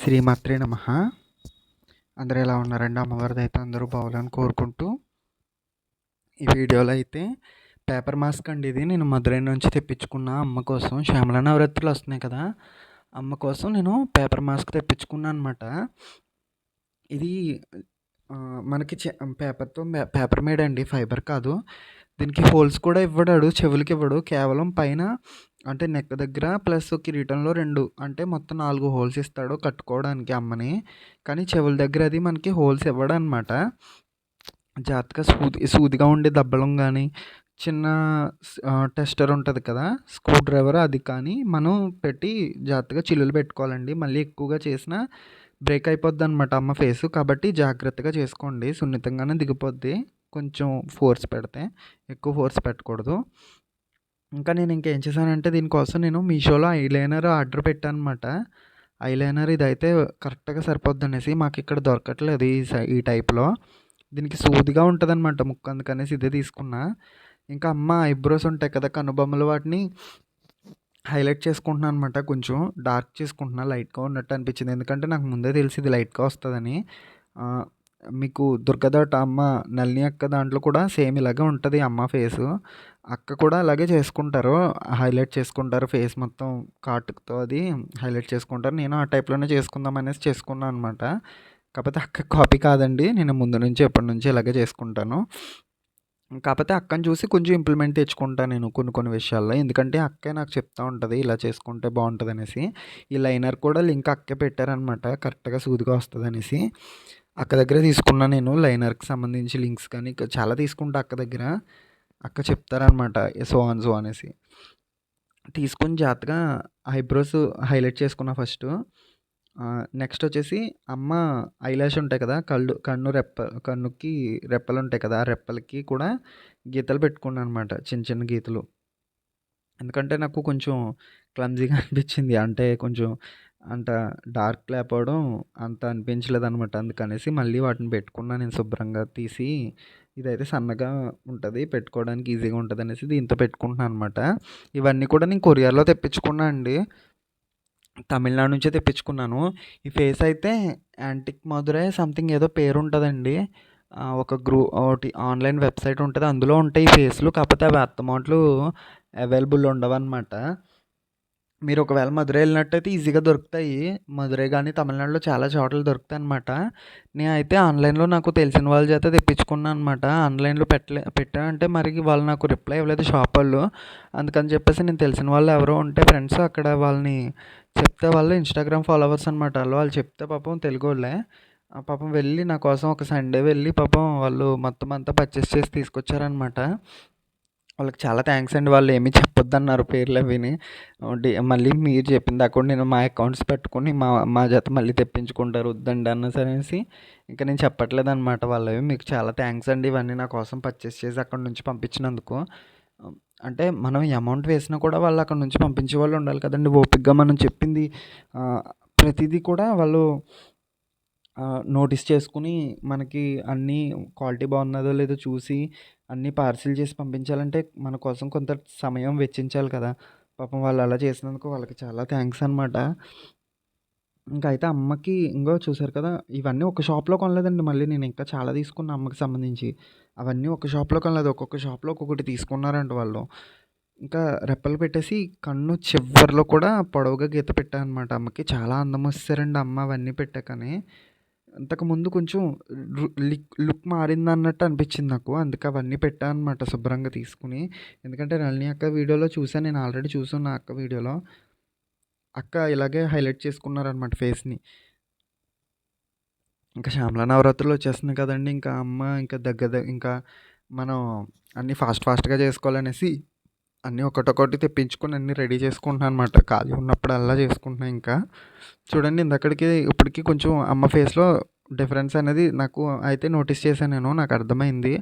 శ్రీమాత్రే నమ. అందరూ ఎలా ఉన్నారండి? అమ్మవారిది అయితే అందరూ బాగోవాలని కోరుకుంటూ ఈ వీడియోలో అయితే పేపర్ మాస్క్ అండి ఇది. నేను మధురై నుంచి తెప్పించుకున్న అమ్మ కోసం శ్యామల నవరాత్రులు వస్తున్నాయి కదా అమ్మ కోసం నేను పేపర్ మాస్క్ తెప్పించుకున్నాను అనమాట ఇది మనకి పేపర్తో పేపర్ మేడ్ అండి ఫైబర్ కాదు. దీనికి హోల్స్ కూడా ఇవ్వడాడు చెవులకి ఇవ్వడు. కేవలం పైన అంటే నెక్ దగ్గర ప్లస్ కిరీటంలో రెండు అంటే మొత్తం నాలుగు హోల్స్ ఇస్తాడు కట్టుకోవడానికి అమ్మని. కానీ చెవుల దగ్గర అది మనకి హోల్స్ ఇవ్వడం అనమాట జాగ్రత్తగా సూది సూదిగా ఉండే దబ్బలం కానీ చిన్న టెస్టర్ ఉంటుంది కదా స్క్రూ డ్రైవర్ అది కానీ మనం పెట్టి జాగ్రత్తగా చిల్లులు పెట్టుకోవాలండి. మళ్ళీ ఎక్కువగా చేసిన బ్రేక్ అయిపోద్ది అనమాట అమ్మ ఫేస్ కాబట్టి జాగ్రత్తగా చేసుకోండి. సున్నితంగానే దిగిపోద్ది. కొంచెం ఫోర్స్ పెడితే ఎక్కువ ఫోర్స్ పెట్టకూడదు. ఇంకా నేను ఇంకేం చేశానంటే దీనికోసం నేను మీషోలో ఐలైనర్ ఆర్డర్ పెట్టాను అనమాట ఐలైనర్ ఇదైతే కరెక్ట్గా సరిపోద్ది అనేసి మాకు ఇక్కడ దొరకట్లేదు ఈ ఈ టైప్లో. దీనికి సూదిగా ఉంటుంది అనమాట ముక్కు అందుకనేసి ఇదే తీసుకున్నా. ఇంకా అమ్మ ఐబ్రోస్ ఉంటాయి కదా కనుబొమ్మలు వాటిని హైలైట్ చేసుకుంటున్నాను అనమాట కొంచెం. డార్క్ చేసుకుంటున్నా లైట్గా ఉన్నట్టు అనిపించింది. ఎందుకంటే నాకు ముందే తెలిసి ఇది లైట్గా వస్తుందని. మీకు దుర్గదట అమ్మ నల్ని అక్క దాంట్లో కూడా సేమ్ ఇలాగే ఉంటుంది అమ్మ ఫేసు. అక్క కూడా అలాగే చేసుకుంటారు. హైలైట్ చేసుకుంటారు ఫేస్ మొత్తం కాటుకతో అది హైలైట్ చేసుకుంటారు. నేను ఆ టైప్లోనే చేసుకుందాం అనేసి చేసుకున్నాను అనమాట కాకపోతే అక్క కాపీ కాదండి. నేను ముందు నుంచి ఎప్పటి నుంచి ఇలాగే చేసుకుంటాను. కాకపోతే అక్కను చూసి కొంచెం ఇంప్లిమెంట్ తెచ్చుకుంటాను నేను కొన్ని కొన్ని విషయాల్లో. ఎందుకంటే అక్కే నాకు చెప్తా ఉంటుంది ఇలా చేసుకుంటే బాగుంటుంది అనేసి ఈ లైనర్ కూడా లింక్ అక్కే పెట్టారనమాట కరెక్ట్గా సూదిగా వస్తుంది అనేసి అక్క దగ్గర తీసుకున్నా నేను లైనర్కి సంబంధించి లింక్స్ కానీ ఇంకా చాలా తీసుకుంటా అక్క దగ్గర. అక్క చెప్తారనమాట సో ఆన్ సో అనేసి. తీసుకుని జాగ్రత్తగా ఐబ్రోస్ హైలైట్ చేసుకున్నా ఫస్ట్. నెక్స్ట్ వచ్చేసి అమ్మ ఐలాష్ ఉంటాయి కదా కళ్ళు కన్ను రెప్ప కన్నుకి రెప్పలు ఉంటాయి కదా ఆ రెప్పలకి కూడా గీతలు పెట్టుకున్నాను అనమాట చిన్న చిన్న గీతలు. ఎందుకంటే నాకు కొంచెం క్లమ్జీగా అనిపించింది అంటే కొంచెం అంత డార్క్ లేకపోవడం అంత అనిపించలేదు అనమాట అందుకనేసి మళ్ళీ వాటిని పెట్టుకున్నా నేను శుభ్రంగా తీసి ఇదైతే సన్నగా ఉంటుంది పెట్టుకోవడానికి ఈజీగా ఉంటుంది అనేసి దీంతో పెట్టుకుంటున్నాను అనమాట ఇవన్నీ కూడా నేను కొరియర్లో తెప్పించుకున్నా అండి. తమిళనాడు నుంచే తెప్పించుకున్నాను. ఈ ఫేస్ అయితే యాంటిక్ మధురై సంథింగ్ ఏదో పేరు ఉంటుందండి. ఒక గ్రూ ఒకటి ఆన్లైన్ వెబ్సైట్ ఉంటుంది అందులో ఉంటాయి ఈ ఫేస్లు. కాకపోతే అవి అత్తమాట్లు అవైలబుల్ ఉండవన్నమాట. మీరు ఒకవేళ మధురై వెళ్ళినట్టయితే ఈజీగా దొరుకుతాయి. మధురై కానీ తమిళనాడులో చాలా చోట్ల దొరుకుతాయి అనమాట నేను అయితే ఆన్లైన్లో నాకు తెలిసిన వాళ్ళ చేత తెప్పించుకున్నాను అనమాట ఆన్లైన్లో పెట్టలే పెట్టానంటే మరి వాళ్ళు నాకు రిప్లై ఇవ్వలేదు షాప్ వాళ్ళు అందుకని చెప్పేసి నేను తెలిసిన వాళ్ళు ఎవరో ఉంటే ఫ్రెండ్స్ అక్కడ వాళ్ళని చెప్తే వాళ్ళు ఇన్స్టాగ్రామ్ ఫాలోవర్స్ అనమాట వాళ్ళు వాళ్ళు చెప్తే పాపం తెలుగు వాళ్ళే ఆ పాపం వెళ్ళి నా కోసం ఒక సండే వెళ్ళి పాపం వాళ్ళు మొత్తం అంతా పర్చేస్ చేసి తీసుకొచ్చారనమాట వాళ్ళకి చాలా థ్యాంక్స్ అండి. వాళ్ళు ఏమీ చెప్పొద్దన్నారు పేర్లు అవిని. మళ్ళీ మీరు చెప్పింది అకౌంట్ నేను మా అకౌంట్స్ పెట్టుకుని మా మా జత మళ్ళీ తెప్పించుకుంటారు వద్దండి అన్న సరేసి. ఇంకా నేను చెప్పట్లేదు అనమాట వాళ్ళవి. మీకు చాలా థ్యాంక్స్ అండి. ఇవన్నీ నా కోసం పర్చేస్ చేసి అక్కడ నుంచి పంపించినందుకు. అంటే మనం అమౌంట్ వేసినా కూడా వాళ్ళు అక్కడ నుంచి పంపించే వాళ్ళు ఉండాలి కదండి. ఓపిక్గా మనం చెప్పింది ప్రతిదీ కూడా వాళ్ళు నోటీస్ చేసుకుని మనకి అన్నీ క్వాలిటీ బాగున్నదో లేదో చూసి అన్నీ పార్సిల్ చేసి పంపించాలంటే మన కోసం కొంత సమయం వెచ్చించాలి కదా. పాపం వాళ్ళు అలా చేసినందుకు వాళ్ళకి చాలా థ్యాంక్స్ అనమాట ఇంకా అయితే అమ్మకి ఇంకో చూసారు కదా ఇవన్నీ ఒక షాప్లో కొనలేదండి మళ్ళీ నేను ఇంకా చాలా తీసుకున్నా అమ్మకి సంబంధించి. అవన్నీ ఒక షాప్లో కొనలేదు ఒక్కొక్క షాప్లో ఒక్కొక్కటి తీసుకున్నారంట వాళ్ళు. ఇంకా రెప్పలు పెట్టేసి కన్ను చివరిలో కూడా పొడవుగా గీత పెట్టానమాట అనమాట అమ్మకి. చాలా అందం వస్తారండి అమ్మ అవన్నీ పెట్టాకనే. అంతకుముందు కొంచెం లిక్ లుక్ మారింది అన్నట్టు అనిపించింది నాకు. అందుకే అవన్నీ పెట్టాను అనమాట శుభ్రంగా తీసుకుని. ఎందుకంటే నళిని అక్క వీడియోలో చూసాను నేను ఆల్రెడీ చూసాను అక్క వీడియోలో. అక్క ఇలాగే హైలైట్ చేసుకున్నారనమాట ఫేస్ని. ఇంకా శ్యామల నవరాత్రులు వచ్చేస్తుంది కదండి. ఇంకా అమ్మ ఇంకా దగ్గర ఇంకా మనం అన్నీ ఫాస్ట్ ఫాస్ట్గా చేసుకోవాలనేసి అన్నీ ఒకటొకటి తెప్పించుకొని అన్నీ రెడీ చేసుకుంటున్నాను అనమాట ఖాళీ ఉన్నప్పుడు అలా చేసుకుంటున్నాను ఇంకా. చూడండి ఇందక్కడికి ఇప్పటికి కొంచెం అమ్మ ఫేస్లో డిఫరెన్స్ అనేది నాకు అయితే నోటీస్ చేశాను నేను నాకు అర్థమైంది.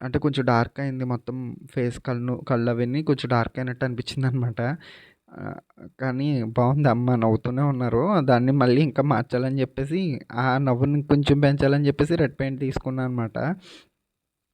అంటే కొంచెం డార్క్ అయింది మొత్తం ఫేస్ కళ్ళు కళ్ళు అవన్నీ కొంచెం డార్క్ అయినట్టు అనిపించింది అనమాట కానీ బాగుంది అమ్మ నవ్వుతూనే ఉన్నారు. దాన్ని మళ్ళీ ఇంకా మార్చాలని చెప్పేసి ఆ నవ్వుని కొంచెం పెంచాలని చెప్పేసి రెడ్ పెయింట్ తీసుకున్నాను అనమాట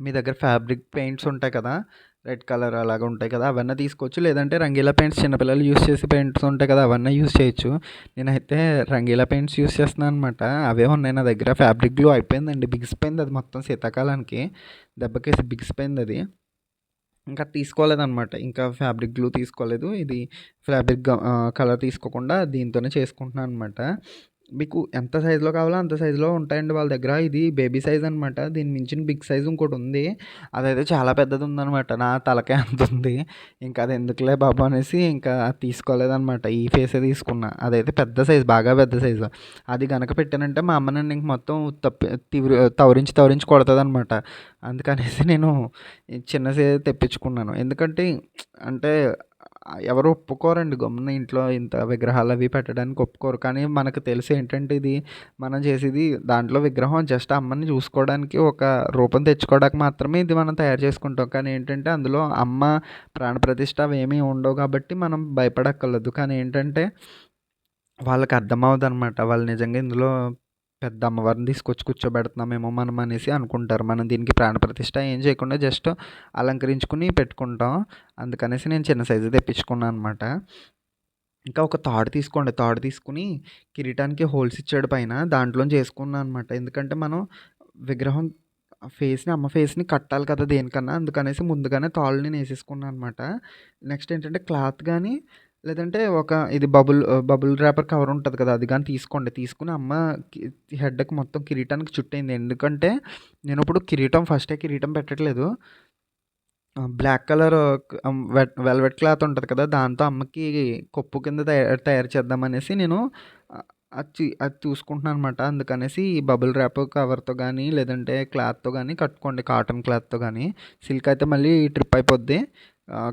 మీ దగ్గర ఫ్యాబ్రిక్ పెయింట్స్ ఉంటాయి కదా రెడ్ కలర్ అలాగ ఉంటాయి కదా అవన్నీ తీసుకోవచ్చు. లేదంటే రంగీలా పెయింట్స్ చిన్నపిల్లలు యూస్ చేసే పెయింట్స్ ఉంటాయి కదా అవన్నీ యూస్ చేయొచ్చు. నేనైతే రంగీలా పెయింట్స్ యూస్ చేస్తున్నాను అనమాట అవే ఉన్నాయి నా దగ్గర. ఫ్యాబ్రిక్ గ్లో అయిపోయిందండి. బిగిసిపోయింది అది మొత్తం శీతాకాలానికి. దెబ్బకేసి బిగిసిపోయింది అది. ఇంకా తీసుకోలేదన్నమాట. ఇంకా ఫ్యాబ్రిక్ గ్లూ తీసుకోలేదు. ఇది ఫ్యాబ్రిక్ కలర్ తీసుకోకుండా దీంతోనే చేసుకుంటున్నాను అనమాట మీకు ఎంత సైజులో కావాలో అంత సైజులో ఉంటాయండి వాళ్ళ దగ్గర. ఇది బేబీ సైజ్ అనమాట దీని మించిన బిగ్ సైజ్ ఇంకోటి ఉంది. అదైతే చాలా పెద్దది ఉందనమాట నా తలకే అంత ఉంది. ఇంకా అది ఎందుకులే బాబు అనేసి ఇంకా తీసుకోలేదనమాట ఈ ఫేసే తీసుకున్నా. అదైతే పెద్ద సైజు బాగా పెద్ద సైజు. అది కనుక పెట్టానంటే మా అమ్మ నన్ను ఇంక మొత్తం తప్పి తీవ్ర తవరించి తవరించి కొడుతుంది అనమాట అందుకనేసి నేను చిన్న సైజు తెప్పించుకున్నాను. ఎందుకంటే అంటే ఎవరు ఒప్పుకోరండి. గమ్మున ఇంట్లో ఇంత విగ్రహాలు అవి పెట్టడానికి ఒప్పుకోరు. కానీ మనకు తెలిసి ఏంటంటే ఇది మనం చేసేది దాంట్లో విగ్రహం జస్ట్ అమ్మని చూసుకోవడానికి ఒక రూపం తెచ్చుకోవడానికి మాత్రమే ఇది మనం తయారు చేసుకుంటాం. కానీ ఏంటంటే అందులో అమ్మ ప్రాణప్రతిష్ఠ అవి ఏమీ ఉండవు కాబట్టి మనం భయపడక్కర్లేదు. కానీ ఏంటంటే వాళ్ళకి అర్థమవుతుంది వాళ్ళు నిజంగా ఇందులో పెద్ద అమ్మవారిని తీసుకొచ్చి కూర్చోబెడుతున్నామేమో మనం అనేసి అనుకుంటారు. మనం దీనికి ప్రాణప్రతిష్ఠ ఏం చేయకుండా జస్ట్ అలంకరించుకుని పెట్టుకుంటాం. అందుకనేసి నేను చిన్న సైజు తెప్పించుకున్నాను అనమాట ఇంకా ఒక తాడు తీసుకోండి. తాడు తీసుకుని కిరీటానికి హోల్స్ ఇచ్చాడు పైన. దాంట్లో చేసుకున్నాను అనమాట ఎందుకంటే మనం విగ్రహం ఫేస్ని అమ్మ ఫేస్ని కట్టాలి కదా దేనికన్నా. అందుకనేసి ముందుగానే తాళ్ళని నేను వేసేసుకున్నాను అనమాట నెక్స్ట్ ఏంటంటే క్లాత్ కానీ లేదంటే ఒక ఇది బబుల్ బబుల్ ర్యాపర్ కవర్ ఉంటుంది కదా అది కానీ తీసుకోండి. తీసుకుని అమ్మ హెడ్కి మొత్తం కిరీటానికి చుట్టయింది. ఎందుకంటే నేను ఇప్పుడు కిరీటం ఫస్టే కిరీటం పెట్టట్లేదు. బ్లాక్ కలర్ వెల్వెట్ క్లాత్ ఉంటుంది కదా దాంతో అమ్మకి కొప్పు కింద తయారు తయారు చేద్దామనేసి నేను అది అది చూసుకుంటున్నాను అనమాట అందుకనేసి ఈ బబుల్ ర్యాప్ కవర్తో కానీ లేదంటే క్లాత్తో కానీ కట్టుకోండి కాటన్ క్లాత్తో కానీ. సిల్క్ అయితే మళ్ళీ ట్రిప్ అయిపోద్ది.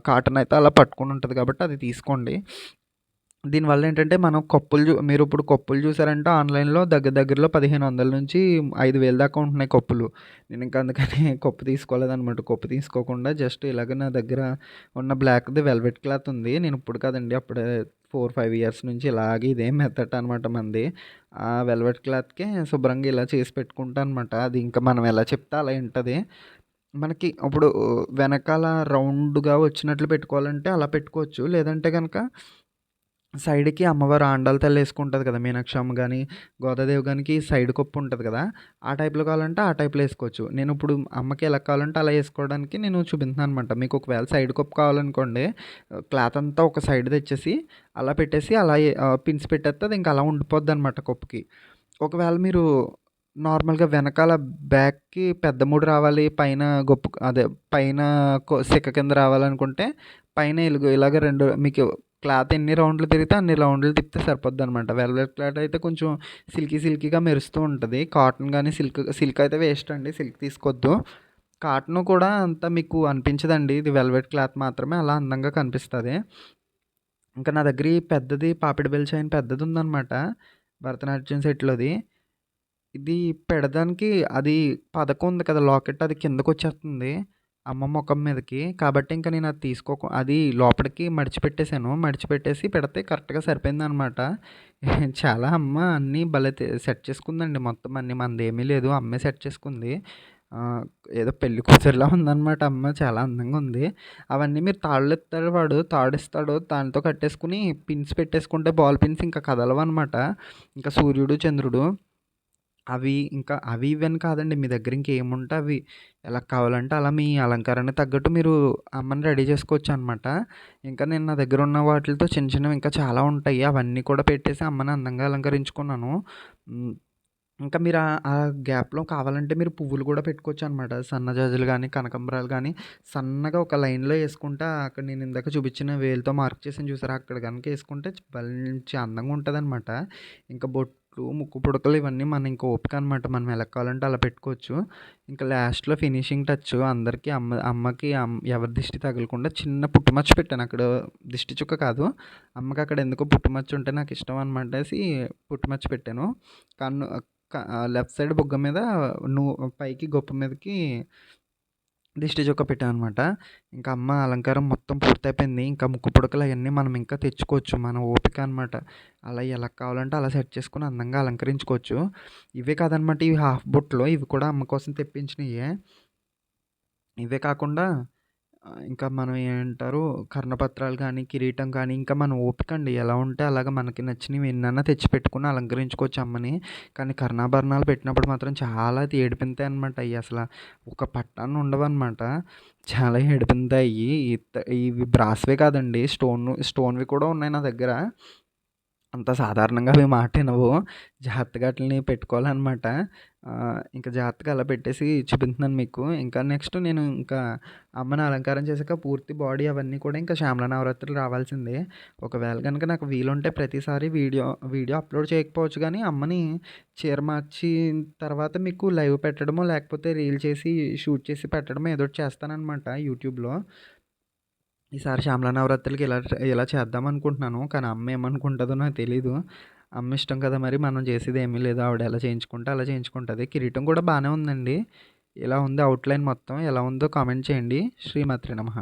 కాటన్ అయితే అలా పట్టుకుని ఉంటుంది కాబట్టి అది తీసుకోండి. దీనివల్ల ఏంటంటే మనం కప్పులు చూ మీరు ఇప్పుడు కప్పులు చూసారంటే ఆన్లైన్లో దగ్గర దగ్గరలో పదిహేను వందల నుంచి ఐదు వేల దాకా ఉంటున్నాయి కప్పులు. నేను ఇంకా అందుకని కప్పు తీసుకోలేదన్నమాట. కప్పు తీసుకోకుండా జస్ట్ ఇలాగ నా దగ్గర ఉన్న బ్లాక్ది వెల్వెట్ క్లాత్ ఉంది. నేను ఇప్పుడు కాదండి అప్పుడే ఫోర్ ఫైవ్ ఇయర్స్ నుంచి ఇలాగే ఇదే మెథడ్ అనమాట మంది. ఆ వెల్వెట్ క్లాత్కే శుభ్రంగా ఇలా చేసి పెట్టుకుంటా అనమాట అది ఇంకా మనం ఎలా చెప్తే అలా ఉంటుంది. మనకి ఇప్పుడు వెనకాల రౌండ్గా వచ్చినట్లు పెట్టుకోవాలంటే అలా పెట్టుకోవచ్చు. లేదంటే కనుక సైడ్కి అమ్మవారు ఆండాల తల్లి వేసుకుంటుంది కదా మీనాక్షమ్మ కానీ గోదాదేవి గానికి సైడ్ కొప్పు ఉంటుంది కదా ఆ టైప్లో కావాలంటే ఆ టైప్లో వేసుకోవచ్చు. నేను ఇప్పుడు అమ్మకి ఎలా కావాలంటే అలా వేసుకోవడానికి నేను చూపిస్తున్నాను అనమాట మీకు ఒకవేళ సైడ్ కొప్పు కావాలనుకోండి క్లాత్ అంతా ఒక సైడ్ తెచ్చేసి అలా పెట్టేసి అలా పిన్స్ పెట్టేస్తే అది ఇంకా అలా ఉండిపోద్ది అనమాట కొప్పుకి. ఒకవేళ మీరు నార్మల్గా వెనకాల బ్యాక్కి పెద్ద మూడు రావాలి పైన గొప్ప అదే పైన సిక్క కింద రావాలనుకుంటే పైన ఇలుగు ఇలాగ రెండు మీకు క్లాత్ ఎన్ని రౌండ్లు తిరిగితే అన్ని రౌండ్లు తిప్పితే సరిపోద్ది అనమాట వెల్వెట్ క్లాత్ అయితే కొంచెం సిల్కీ సిల్కీగా మెరుస్తూ ఉంటుంది. కాటన్ కానీ సిల్క్ సిల్క్ అయితే వేస్ట్ అండి సిల్క్ తీసుకోవద్దు కాటన్ కూడా అంత మీకు అనిపించదండి ఇది వెల్వెట్ క్లాత్ మాత్రమే అలా అందంగా కనిపిస్తుంది. ఇంకా నా దగ్గర ఈ పెద్దది పాపిడి బెల్ చైన్ పెద్దది ఉందన్నమాట భరతనాట్యం సెట్లోది. ఇది పెడదానికి అది పథకం ఉంది కదా లాకెట్ అది కిందకు వచ్చేస్తుంది అమ్మ ముఖం మీదకి. కాబట్టి ఇంకా నేను అది తీసుకోక అది లోపలికి మడిచిపెట్టేశాను. మడిచిపెట్టేసి పెడితే కరెక్ట్గా సరిపోయింది అనమాట చాలా అమ్మ అన్నీ భలే సెట్ చేసుకుందండి మొత్తం అన్నీ. మనది ఏమీ లేదు అమ్మే సెట్ చేసుకుంది. ఏదో పెళ్ళి కూతురులా ఉందన్నమాట అమ్మ చాలా అందంగా ఉంది. అవన్నీ మీరు తాళ్ళు ఇస్తాడు వాడు తాడిస్తాడు దానితో కట్టేసుకుని పిన్స్ పెట్టేసుకుంటే బాల్ పిన్స్ ఇంకా కదలవు అనమాట ఇంకా సూర్యుడు చంద్రుడు అవి ఇంకా అవి ఇవని కాదండి. మీ దగ్గర ఇంకేముంటే అవి ఎలా కావాలంటే అలా మీ అలంకరణకు తగ్గట్టు మీరు అమ్మని రెడీ చేసుకోవచ్చు అనమాట ఇంకా నేను నా దగ్గర ఉన్న వాటితో చిన్న చిన్నవి ఇంకా చాలా ఉంటాయి. అవన్నీ కూడా పెట్టేసి అమ్మని అందంగా అలంకరించుకున్నాను. ఇంకా మీరు ఆ గ్యాప్లో కావాలంటే మీరు పువ్వులు కూడా పెట్టుకోవచ్చు అనమాట సన్నజాజులు కానీ కనకాంబరాలు కానీ సన్నగా ఒక లైన్లో వేసుకుంటే అక్కడ నేను ఇందాక చూపించిన వేలుతో మార్క్ చేసాను చూసారా? అక్కడ కనుక వేసుకుంటే మంచి అందంగా ఉంటుంది అనమాట ఇంకా బొట్టు ముక్కు పుడకలు ఇవన్నీ మన ఇంకా ఓపిక అనమాట మనం ఎలా కావాలంటే అలా పెట్టుకోవచ్చు. ఇంకా లాస్ట్లో ఫినిషింగ్ టచ్ అందరికీ అమ్మ అమ్మకి ఎవరి దిష్టి తగలకుండా చిన్న పుట్టుమచ్చ పెట్టాను. అక్కడ దిష్టి చుక్క కాదు. అమ్మకి అక్కడ ఎందుకో పుట్టుమచ్చ ఉంటే నాకు ఇష్టం అనమాట పుట్టుమచ్చ పెట్టాను. కన్ను లెఫ్ట్ సైడ్ బుగ్గ మీద నువ్వు పైకి గొప్ప మీదకి దిష్టి చుక్క పెట్టాను అనమాట ఇంకా అమ్మ అలంకారం మొత్తం పూర్తయిపోయింది. ఇంకా ముక్కు పుడకలు అవన్నీ మనం ఇంకా తెచ్చుకోవచ్చు. మన ఓపిక అనమాట అలా ఎలా కావాలంటే అలా సెట్ చేసుకుని అందంగా అలంకరించుకోవచ్చు. ఇవే కాదనమాట ఇవి హాఫ్ బుట్టలు ఇవి కూడా అమ్మ కోసం తెప్పించినవి ఇవే కాకుండా ఇంకా మనం ఏమంటారు? కర్ణపత్రాలు కానీ కిరీటం కానీ ఇంకా మన ఓపిక అండి. ఎలా ఉంటే అలాగా మనకి నచ్చినవి ఎన్నైనా తెచ్చి పెట్టుకుని అలంకరించుకోవచ్చు అమ్మని. కానీ కర్ణాభరణాలు పెట్టినప్పుడు మాత్రం చాలా ఏడిపింతాయి అనమాట అవి అసలు ఒక పట్టాన్ని ఉండవన్నమాట. చాలా ఏడిపింతాయి. ఇవి బ్రాస్వే కాదండి. స్టోన్ స్టోన్వి కూడా ఉన్నాయి నా దగ్గర. అంత సాధారణంగా అవి మాట వినవు. జాగ్రత్తగా వాటిని పెట్టుకోవాలన్నమాట ఇంకా జాగ్రత్తగా అలా పెట్టేసి చూపించాను మీకు. ఇంకా నెక్స్ట్ నేను ఇంకా అమ్మని అలంకారం చేశాక పూర్తి బాడీ అవన్నీ కూడా ఇంకా శ్యామల నవరాత్రులు రావాల్సిందే. ఒకవేళ కనుక నాకు వీలుంటే ప్రతిసారి వీడియో వీడియో అప్లోడ్ చేయకపోవచ్చు కానీ అమ్మని చీర మార్చిన తర్వాత మీకు లైవ్ పెట్టడమో లేకపోతే రీల్ చేసి షూట్ చేసి పెట్టడమో ఏదో చేస్తానన్నమాట యూట్యూబ్లో. ఈసారి శ్యామల నవరాత్రులకి ఇలా ఇలా చేద్దాం అనుకుంటున్నాను. కానీ అమ్మ ఏమనుకుంటుందో నాకు తెలీదు. అమ్మ ఇష్టం కదా మరి మనం చేసేది ఏమీ లేదు. ఆవిడ ఎలా చేయించుకుంటే అలా చేయించుకుంటుంది. కిరీటం కూడా బాగానే ఉందండి. ఇలా ఉంది అవుట్లైన్ మొత్తం? ఎలా ఉందో కామెంట్ చేయండి. శ్రీమాత్రి నమః.